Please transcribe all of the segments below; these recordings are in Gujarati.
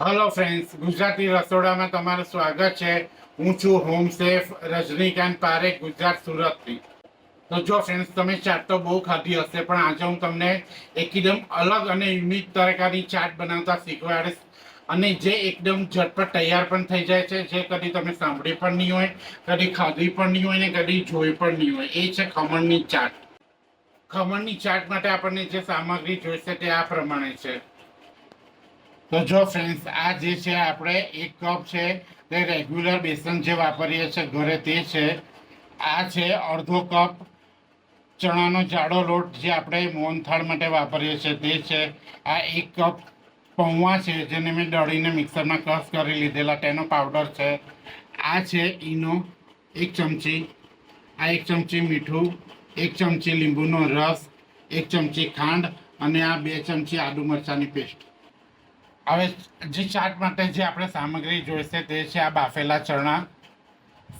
હલો ફ્રેન્ડ્સ ગુજરાતી રસોડામાં તમારું સ્વાગત છે. હું છું હોમ સેફ રજનીકાંત પારેખ, ગુજરાત સુરતથી. તો જો ફ્રેન્ડ્સ તમે ચાટ તો બહુ ખાધી હશે, પણ આજે હું તમને એકદમ અલગ અને યુનિક તરીકાની ચાટ બનાવતા શીખવાડીશ. અને જે એકદમ ઝટપટ તૈયાર પણ થઈ જાય છે, જે કદી તમે સાંભળી પણ નહીં હોય, કદી ખાધી પણ નહીં હોય ને કદી જોઈ પણ નહીં હોય. એ છે ખમણની ચાટ. ખમણની ચાટ માટે આપણને જે સામગ્રી જોઈશે તે આ પ્રમાણે છે. તો જો ફ્રેન્ડ્સ આ જે છે આપણે એક કપ છે, તે રેગ્યુલર બેસન જે વાપરીએ છીએ ઘરે તે છે. આ છે અડધો કપ ચણાનો જાડો લોટ જે આપણે મોહનથાળ માટે વાપરીએ છીએ તે છે. આ એક કપ પૌવા છે, જેને મેં દળીને મિક્સરમાં ક્રશ કરી લીધેલા, તેનો પાવડર છે. આ છે ઈનો એક ચમચી, આ એક ચમચી મીઠું, એક ચમચી લીંબુનો રસ, એક ચમચી ખાંડ અને આ બે ચમચી આદુ મરચાંની પેસ્ટ હવે જે ચાટ માટે જે આપણે સામગ્રી જોઈશે તે છે આ બાફેલા ચણા,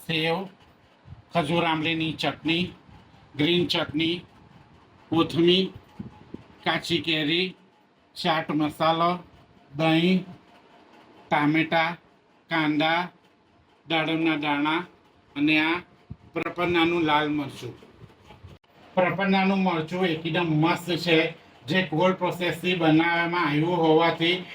સેવ, ખજૂર આંબલીની ચટણી, ગ્રીન ચટણી, કોથમીર, કાચી કેરી, ચાટ મસાલો, દહીં, ટામેટાં, કાંદા, દાડમના દાણા અને આ પ્રપન્નાનું લાલ મરચું. પ્રપન્નાનું મરચું એકદમ મસ્ત છે. જે કોલ્ડ પ્રોસેસથી બનાવવામાં આવ્યું હોવાથી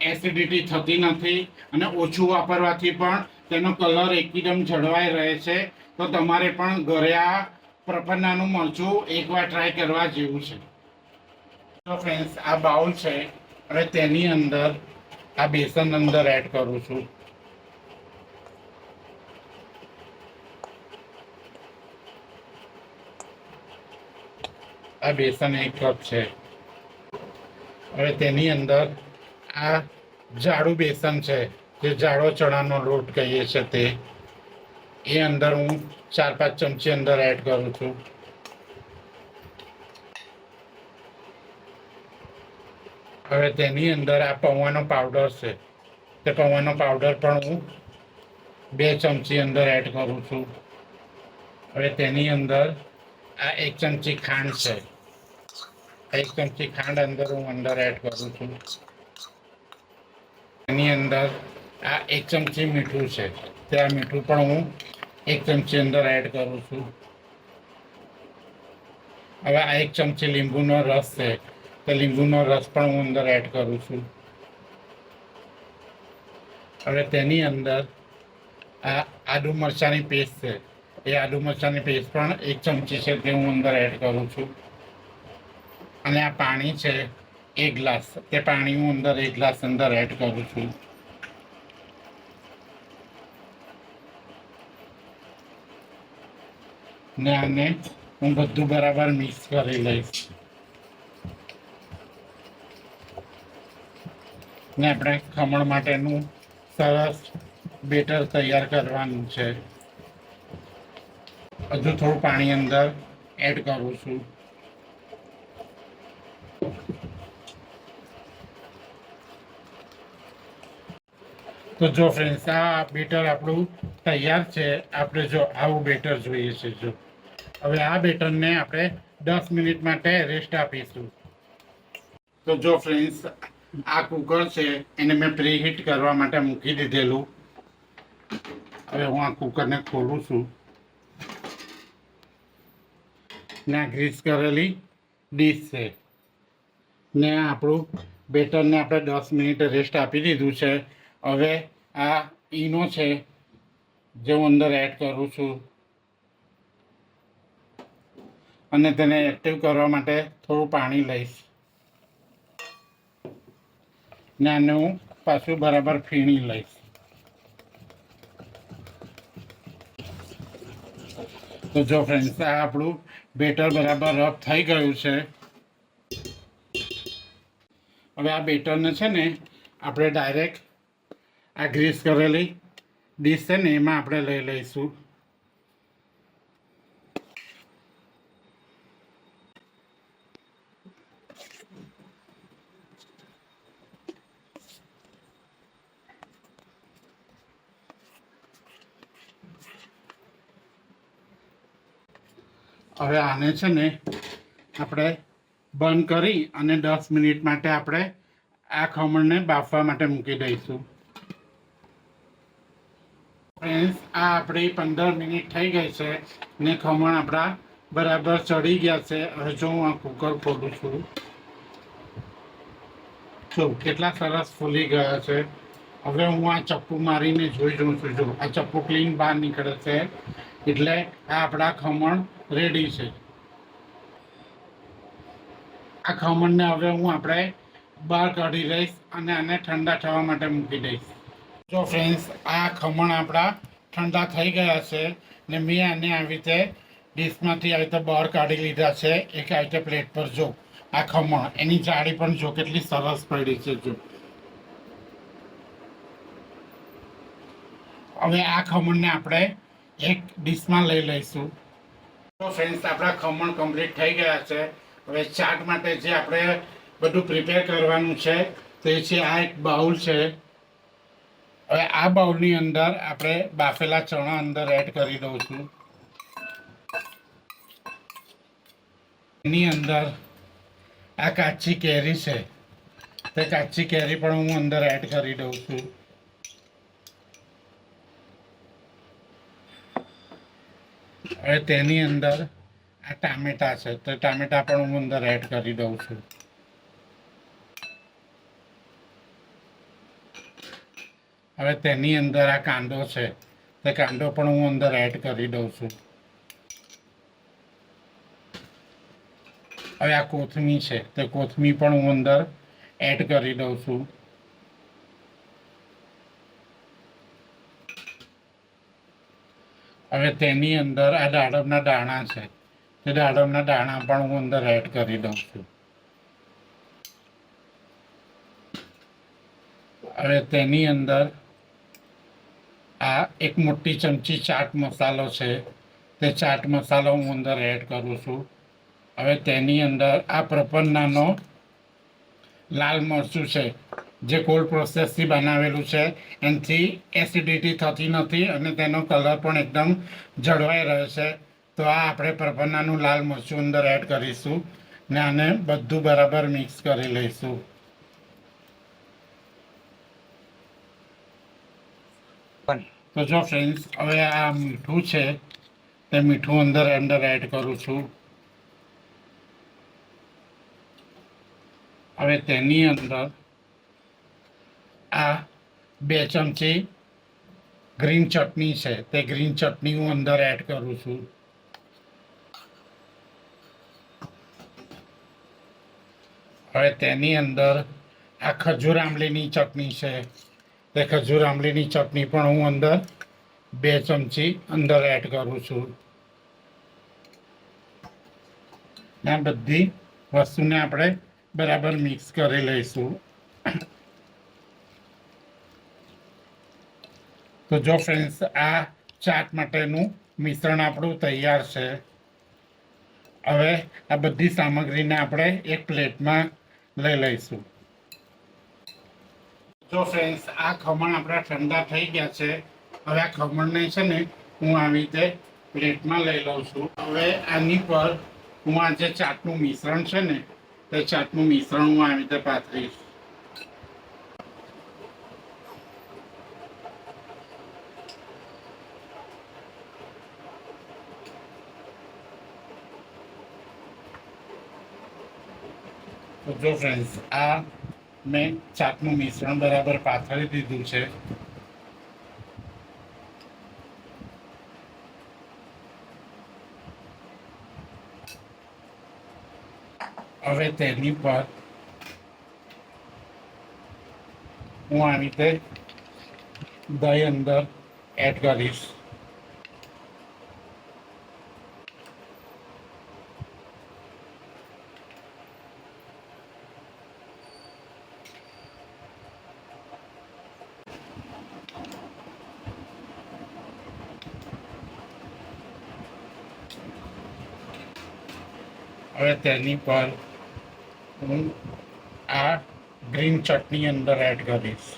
એસિડિટી થતી નથી અને ઓછું વાપરવાથી પણ તેનો કલર એકદમ જળવાઈ રહે છે. તો તમારે પણ ઘરે આ પ્રપન્નાનું મરચું એકવાર ટ્રાય કરવા જેવું છે. તો ફ્રેન્ડ્સ આ બાઉલ છે. અને તેની અંદર આ બેસન અંદર એડ કરું છું. આ બેસન એક કપ છે. હવે તેની અંદર આ જાડું બેસન છે, જે જાડો ચણાનો લોટ કહીએ છીએ તે. એ અંદર હું ચાર પાંચ ચમચી અંદર એડ કરું છું. હવે તેની અંદર આ પૌવાનો પાવડર છે. તે પૌવાનો પાવડર પણ હું બે ચમચી અંદર એડ કરું છું. હવે તેની અંદર આ એક ચમચી ખાંડ છે. એક ચમચી ખાંડ અંદર હું અંદર એડ કરું છું. એની અંદર આ એક ચમચી મીઠું છે. તે મીઠું પણ હું એક ચમચી અંદર એડ કરું છું. હવે આ એક ચમચી લીંબુનો રસ છે. તો લીંબુનો રસ પણ હું અંદર એડ કરું છું. હવે તેની અંદર આ આદુ મરચાંની પેસ્ટ છે. એ આદુ મરચાંની પેસ્ટ પણ એક ચમચી છે તે હું અંદર એડ કરું છું. અને આ પાણી છે એક ગ્લાસ તે પાણી હું અંદર, એક ગ્લાસ અંદર એડ કરું છું. ને આને હું બધું બરાબર મિક્સ કરી લઈશ. ને આપણે ખમણ માટેનું સરસ બેટર તૈયાર કરવાનું છે. હજુ થોડું પાણી અંદર એડ કરું છું. તો જો ફ્રેન્ડ્સ આ બેટર આપણું તૈયાર છે. આપણે જો આવું બેટર જોઈએ છે, જો. હવે આ બેટરને આપણે દસ મિનિટ માટે રેસ્ટ આપીશું. તો જો ફ્રેન્ડ્સ આ કુકર છે, એને મેં પ્રીહીટ કરવા માટે મૂકી દીધેલું. હવે હું આ કુકરને ખોલું છું. ને ગ્રીસ કરેલી ડીશ છે. ને આપણું બેટરને આપણે દસ મિનિટ રેસ્ટ આપી દીધું છે. હવે આ ઈનો છે, જે હું અંદર એડ કરું છું. અને તેને એક્ટિવ કરવા માટે થોડું પાણી લઈશ. ને આને હું પાછું બરાબર ફીણી લઈશ. તો જો ફ્રેન્ડ્સ આ આપણું બેટર બરાબર રફ થઈ ગયું છે. હવે આ બેટરને છે ને, આપણે ડાયરેક્ટ આ ગ્રીસ કરેલી ડીશ છે ને એમાં આપણે લઈ લઈશું. હવે આને છે ને આપણે બંધ કરી અને દસ મિનિટ માટે આપણે આ ખમણને બાફવા માટે મૂકી દઈશું. ફ્રેન્ડ્સ આ આપણી પંદર મિનિટ થઈ ગઈ છે. ને ખમણ આપણા બરાબર ચડી ગયા છે. હવે જો હું આ કુકર ખોલું છું. જો, કેટલા સરસ ફૂલી ગયા છે. હવે હું આ ચપ્પુ મારીને જોઈ જોઉં છું. જો, આ ચપ્પુ ક્લીન બહાર નીકળે છે. એટલે આ આપણા ખમણ રેડી છે. આ ખમણને હવે હું આપણે બહાર કાઢી લઈશ અને આને ઠંડા થવા માટે મૂકી દઈશ. જો ફ્રેન્ડ્સ આ ખમણ આપણા ઠંડા થઈ ગયા છે ને મેં આને આવી રીતે ડીશમાંથી આવી રીતે બહાર કાઢી લીધા છે. એક આવી રીતે પ્લેટ પર જો, આ ખમણ, એની જાળી પણ જો કેટલી સરસ પડી છે જો. હવે આ ખમણને આપણે એક ડીશમાં લઈ લઈશું. તો ફ્રેન્ડ્સ આપણા ખમણ કમ્પ્લીટ થઈ ગયા છે. હવે ચાટ માટે જે આપણે બધું પ્રિપેર કરવાનું છે, તે છે આ એક બાઉલ છે. હવે આ બાઉલની અંદર આપણે બાફેલા ચણા અંદર એડ કરી દઉં છું. એની અંદર આ કાચી કેરી છે. તે કાચી કેરી પણ હું અંદર એડ કરી દઉં છું. હવે તેની અંદર આ ટામેટા છે. તો ટામેટા પણ હું અંદર એડ કરી દઉં છું. હવે તેની અંદર આ કાંદો છે. તે કાંદો પણ હું અંદર એડ કરી દઉં છું. હવે આ કોથમી છે. તે કોથમી પણ હું અંદર એડ કરી દઉં છું. હવે તેની અંદર આ દાડમના દાણા છે. તે દાડમના દાણા પણ હું અંદર એડ કરી દઉં છું. હવે તેની અંદર આ એક મોટી ચમચી ચાટ મસાલો છે. તે ચાટ મસાલો હું અંદર એડ કરું છું. હવે તેની અંદર આ પ્રપન્નાનો લાલ મરચું છે, જે કોલ્ડ પ્રોસેસથી બનાવેલું છે. એનાથી એસિડિટી થતી નથી અને તેનો કલર પણ એકદમ જળવાઈ રહ્યો છે. તો આ આપણે પ્રપન્નાનું લાલ મરચું અંદર એડ કરીશું ને આને બધું બરાબર મિક્સ કરી લઈશું. તો જો ફ્રેન્ડ્સ હવે આ મીઠું છે, તે મીઠું અંદર અંદર એડ કરું છું. હવે તેની અંદર આ બે ચમચી ગ્રીન ચટણી છે, તે ગ્રીન ચટણી હું અંદર એડ કરું છું. હવે તેની અંદર આ ખજૂર આંબલીની ચટણી છે. તે ખજૂર આંબલીની ચટણી પણ હું અંદર બે ચમચી અંદર એડ કરું છું. આ બધી વસ્તુને આપણે બરાબર મિક્સ કરી લઈશું. તો જો ફ્રેન્ડ્સ, આ ચાટ માટેનું મિશ્રણ આપણું તૈયાર છે. હવે આ બધી સામગ્રીને આપણે એક પ્લેટમાં લઈ લઈશું. જો ફ્રેન્ડ્સ આ ખમણ આપણા ઠંડા થઈ ગયા છે. હવે આ ખમણને છે ને હું આવી રીતે પ્લેટમાં લઈ લઉં છું. હવે આની પર હું આ જે ચાટનું મિશ્રણ છે ને, તે ચાટનું મિશ્રણ હું આવી રીતે પાથરીશ. તો જો ફ્રેન્ડ્સ આ મેં ચાટનું મિશ્રણ બરાબર પાથરી દીધું છે. હવે તેની પર હું આવી રીતે દહીં અંદર એડ કરીશ. હવે તેની પર હું આ ગ્રીન ચટણી અંદર એડ કરીશ.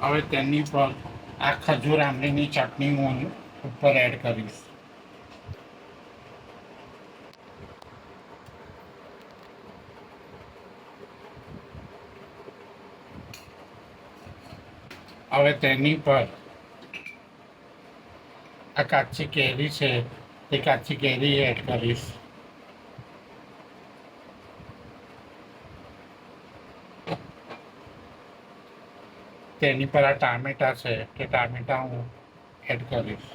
હવે તેની પર આ ખજૂર આંબલીની ચટણી હું ઉપર એડ કરીશ. હવે તેની પર આ કાચી કેરી છે એ કાચી કેરી એડ કરીશ. તેની પર આ ટામેટા છે, તે ટામેટા હું એડ કરીશ.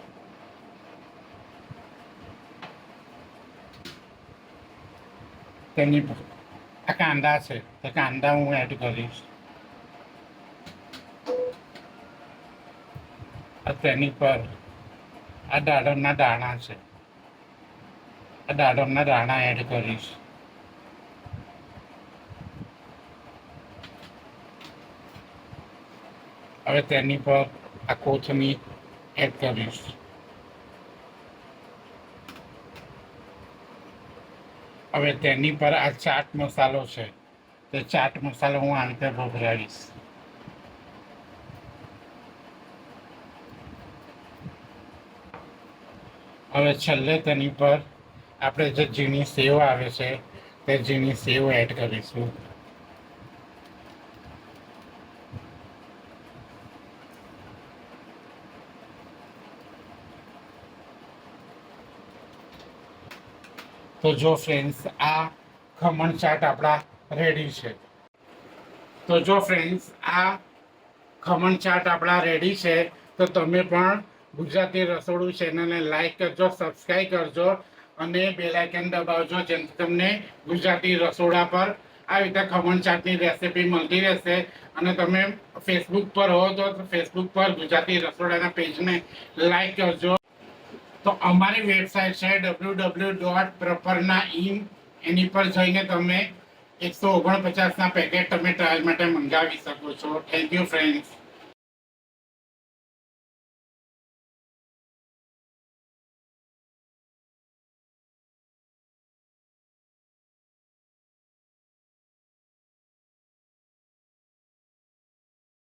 તેની પર આ કાંદા છે, તે કાંદા હું એડ કરીશ. આ તેની પર આ દાડમના દાણા છે. આ દાડમના દાણા એડ કરીશ. હવે તેની પર આ કોથમીર એડ કરીશ. હવે તેની પર આ ચાટ મસાલો છે. તે ચાટ મસાલો હું આ રીતે ભભરાવીશ. હવે છેલ્લે તેની પર આપણે જે ઝીણી સેવ આવે છે, તે ઝીણી સેવ એડ કરીશું. તો જો ફ્રેન્ડ્સ આ ખમણ ચાટ આપણા રેડી છે. તો જો ફ્રેન્ડ્સ આ ખમણ ચાટ આપણા રેડી છે, તો તમે પણ ગુજરાતી રસોડું ચેનલને લાઈક કરજો સબસ્ક્રાઈબ કરજો અને બેલ આઇકન દબાવજો જેથી તમને ગુજરાતી રસોડા પર આ રીતે ખમણ ચાટની રેસીપી મળતી રહેશે. અને તમે ફેસબુક પર હો તો ફેસબુક પર ગુજરાતી રસોડાના પેજને લાઈક કરજો. તો અમારી વેબસાઇટ છે ડબલ્યુ ડબલ્યુ ડોટ પ્રપરના ઇન એની પર જઈને તમે એકસો ઓગણપચાસના પેકેટ તમે ટ્રાયલ માટે મંગાવી શકો છો. Thank you friends